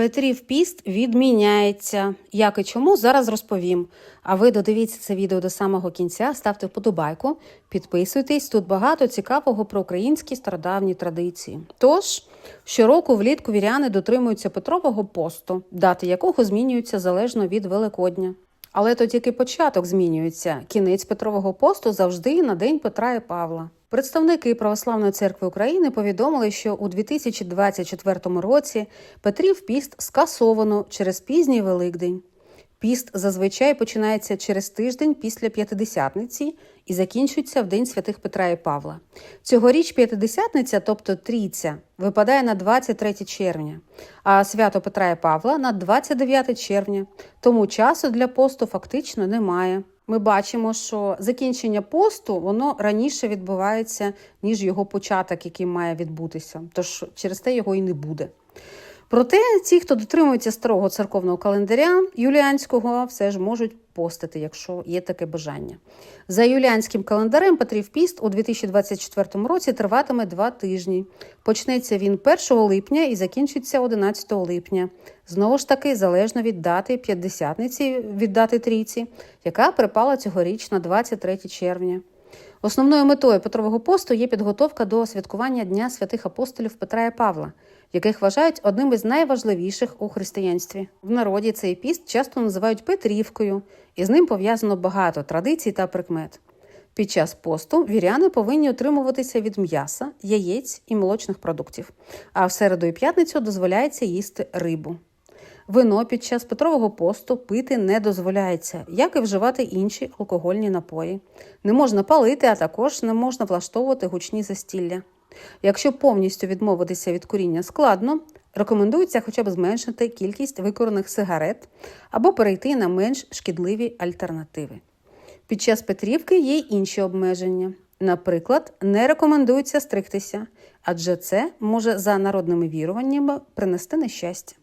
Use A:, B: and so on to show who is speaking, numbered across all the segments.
A: Петрів піст відміняється. Як і чому, зараз розповім. А ви додивіться це відео до самого кінця, ставте вподобайку, підписуйтесь. Тут багато цікавого про українські стародавні традиції. Тож, щороку влітку віряни дотримуються Петрового посту, дати якого змінюються залежно від Великодня. Але то тільки початок змінюється. Кінець Петрового посту завжди на день Петра і Павла. Представники Православної церкви України повідомили, що у 2024 році Петрів піст скасовано через пізній Великдень. Піст зазвичай починається через тиждень після п'ятидесятниці і закінчується в День святих Петра і Павла. Цьогоріч п'ятидесятниця, тобто трійця, випадає на 23 червня, а свято Петра і Павла на 29 червня. Тому часу для посту фактично немає. Ми бачимо, що закінчення посту воно раніше відбувається, ніж його початок, який має відбутися. Тож через те його і не буде. Проте ті, хто дотримується старого церковного календаря юліанського, все ж можуть постити, якщо є таке бажання. За юліанським календарем Петрів піст у 2024 році триватиме два тижні. Почнеться він 1 липня і закінчиться 11 липня. Знову ж таки, залежно від дати п'ятдесятниці, від дати трійці, яка припала цьогоріч на 23 червня. Основною метою Петрового посту є підготовка до святкування Дня святих апостолів Петра і Павла, яких вважають одним із найважливіших у християнстві. В народі цей піст часто називають Петрівкою, і з ним пов'язано багато традицій та прикмет. Під час посту віряни повинні утримуватися від м'яса, яєць і молочних продуктів, а в середу і п'ятницю дозволяється їсти рибу. Вино під час Петрового посту пити не дозволяється, як і вживати інші алкогольні напої. Не можна палити, а також не можна влаштовувати гучні застілля. Якщо повністю відмовитися від куріння складно, рекомендується хоча б зменшити кількість викорених сигарет або перейти на менш шкідливі альтернативи. Під час Петрівки є інші обмеження. Наприклад, не рекомендується стригтися, адже це може за народними віруваннями принести нещастя.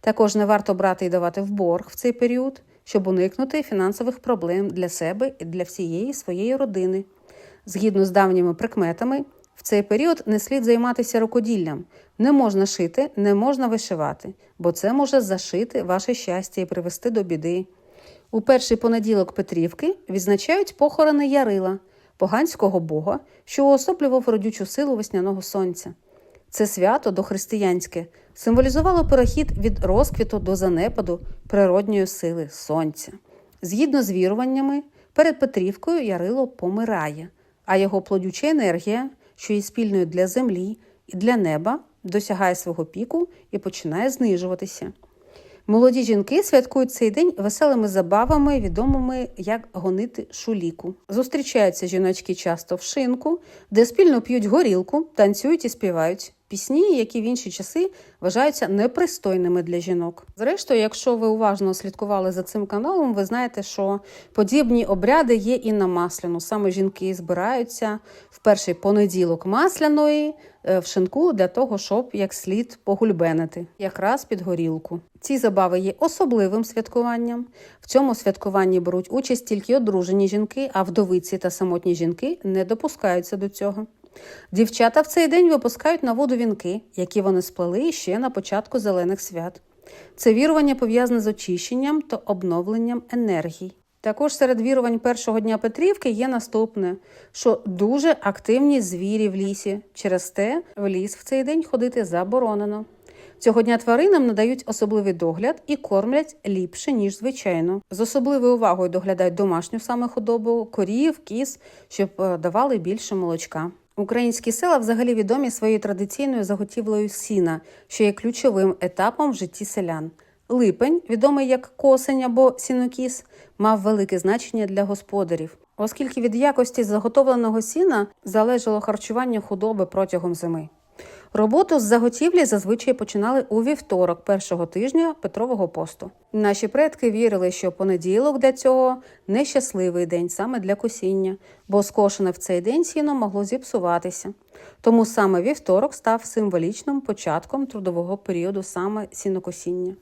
A: Також не варто брати і давати в борг в цей період, щоб уникнути фінансових проблем для себе і для всієї своєї родини. Згідно з давніми прикметами, в цей період не слід займатися рукоділлям. Не можна шити, не можна вишивати, бо це може зашити ваше щастя і привести до біди. У перший понеділок Петрівки відзначають похорони Ярила, поганського бога, що уособлював родючу силу весняного сонця. Це свято дохристиянське символізувало перехід від розквіту до занепаду природньої сили сонця. Згідно з віруваннями, перед Петрівкою Ярило помирає, а його плодюча енергія, що є спільною для землі і для неба, досягає свого піку і починає знижуватися. Молоді жінки святкують цей день веселими забавами, відомими як гонити шуліку. Зустрічаються жіночки часто в шинку, де спільно п'ють горілку, танцюють і співають. Пісні, які в інші часи вважаються непристойними для жінок. Зрештою, якщо ви уважно слідкували за цим каналом, ви знаєте, що подібні обряди є і на масляну. Саме жінки збираються в перший понеділок масляної е, в шинку для того, щоб як слід погульбенити, якраз під горілку. Ці забави є особливим святкуванням. В цьому святкуванні беруть участь тільки одружені жінки, а вдовиці та самотні жінки не допускаються до цього. Дівчата в цей день випускають на воду вінки, які вони сплели ще на початку зелених свят. Це вірування пов'язане з очищенням та обновленням енергій. Також серед вірувань першого дня Петрівки є наступне, що дуже активні звірі в лісі. Через те в ліс в цей день ходити заборонено. Цього дня тваринам надають особливий догляд і кормлять ліпше, ніж звичайно. З особливою увагою доглядають домашню саме худобу, корів, кіз, щоб е, давали більше молочка. Українські села взагалі відомі своєю традиційною заготівлею сіна, що є ключовим етапом в житті селян. Липень, відомий як косень або сінокіс, мав велике значення для господарів, оскільки від якості заготовленого сіна залежало харчування худоби протягом зими. Роботу з заготівлі зазвичай починали у вівторок першого тижня Петрового посту. Наші предки вірили, що понеділок для цього нещасливий день саме для косіння, бо скошене в цей день сіно могло зіпсуватися. Тому саме вівторок став символічним початком трудового періоду саме сінокосіння.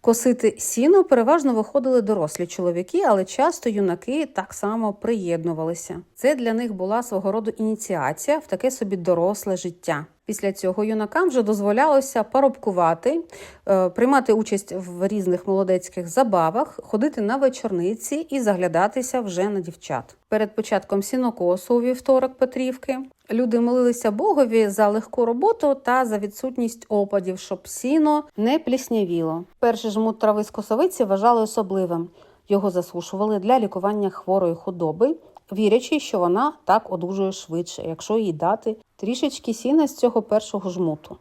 A: Косити сіно переважно виходили дорослі чоловіки, але часто юнаки так само приєднувалися. Це для них була свого роду ініціація в таке собі доросле життя. Після цього юнакам вже дозволялося парубкувати, е, приймати участь в різних молодецьких забавах, ходити на вечорниці і заглядатися вже на дівчат. Перед початком сінокосу у вівторок Петрівки люди молилися Богові за легку роботу та за відсутність опадів, щоб сіно не пліснявіло. Перший жмут трави з косовиці вважали особливим. Його засушували для лікування хворої худоби, вірячи, що вона так одужує швидше, якщо їй дати трішечки сіна з цього першого жмуту.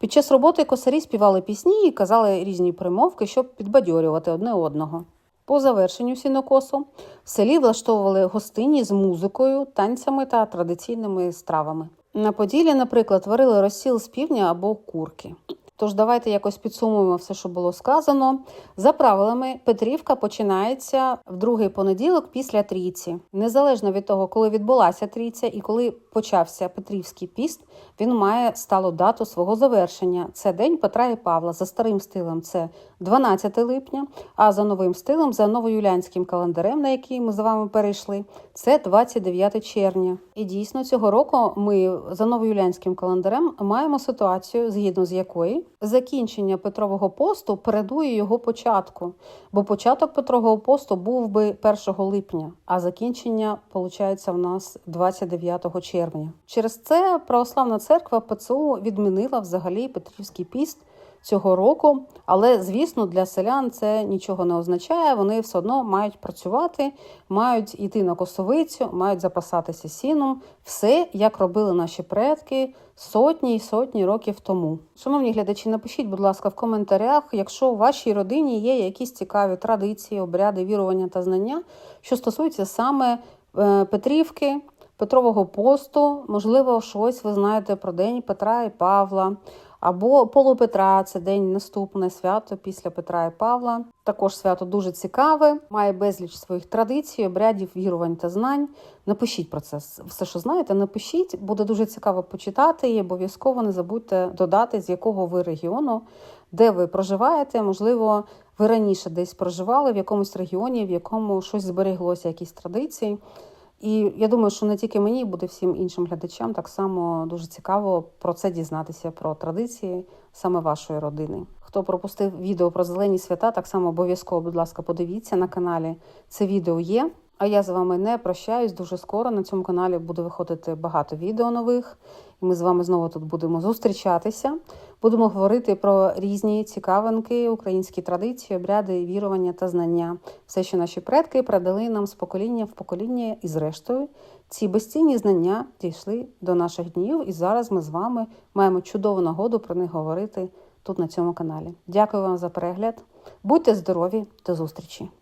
A: Під час роботи косарі співали пісні і казали різні примовки, щоб підбадьорювати одне одного. По завершенню сінокосу в селі влаштовували гостині з музикою, танцями та традиційними стравами. На Поділі, наприклад, варили розсіл з півня або курки. Тож давайте якось підсумуємо все, що було сказано. За правилами, Петрівка починається в другий понеділок після трійці. Незалежно від того, коли відбулася трійця і коли почався Петрівський піст, він має сталу дату свого завершення. Це День Петра і Павла. За старим стилем це 12 липня, а за новим стилем, за новоюлянським календарем, на який ми з вами перейшли, це 29 червня. І дійсно цього року ми за новоюлянським календарем маємо ситуацію, згідно з якої закінчення Петрового посту передує його початку, бо початок Петрового посту був би 1 липня, а закінчення виходить в нас 29 червня. Через це православна церква ПЦУ відмінила взагалі Петрівський піст цього року. Але, звісно, для селян це нічого не означає. Вони все одно мають працювати, мають йти на косовицю, мають запасатися сіном. Все, як робили наші предки сотні і сотні років тому. Шановні глядачі, напишіть, будь ласка, в коментарях, якщо у вашій родині є якісь цікаві традиції, обряди, вірування та знання, що стосуються саме е, Петрівки. Петрового посту, можливо, щось ви знаєте про День Петра і Павла, або Полупетра це день наступне свято після Петра і Павла. Також свято дуже цікаве, має безліч своїх традицій, обрядів, вірувань та знань. Напишіть про це все, що знаєте. Напишіть, буде дуже цікаво почитати і обов'язково не забудьте додати, з якого ви регіону, де ви проживаєте. Можливо, ви раніше десь проживали в якомусь регіоні, в якому щось збереглося, якісь традиції. І я думаю, що не тільки мені, буде всім іншим глядачам так само дуже цікаво про це дізнатися, про традиції саме вашої родини. Хто пропустив відео про зелені свята, так само обов'язково, будь ласка, подивіться на каналі. Це відео є. А я з вами не прощаюсь дуже скоро. На цьому каналі буде виходити багато відео нових, і ми з вами знову тут будемо зустрічатися. Будемо говорити про різні цікавинки, українські традиції, обряди, вірування та знання. Все, що наші предки передали нам з покоління в покоління, і зрештою ці безцінні знання дійшли до наших днів, і зараз ми з вами маємо чудову нагоду про них говорити тут на цьому каналі. Дякую вам за перегляд. Будьте здорові, до зустрічі!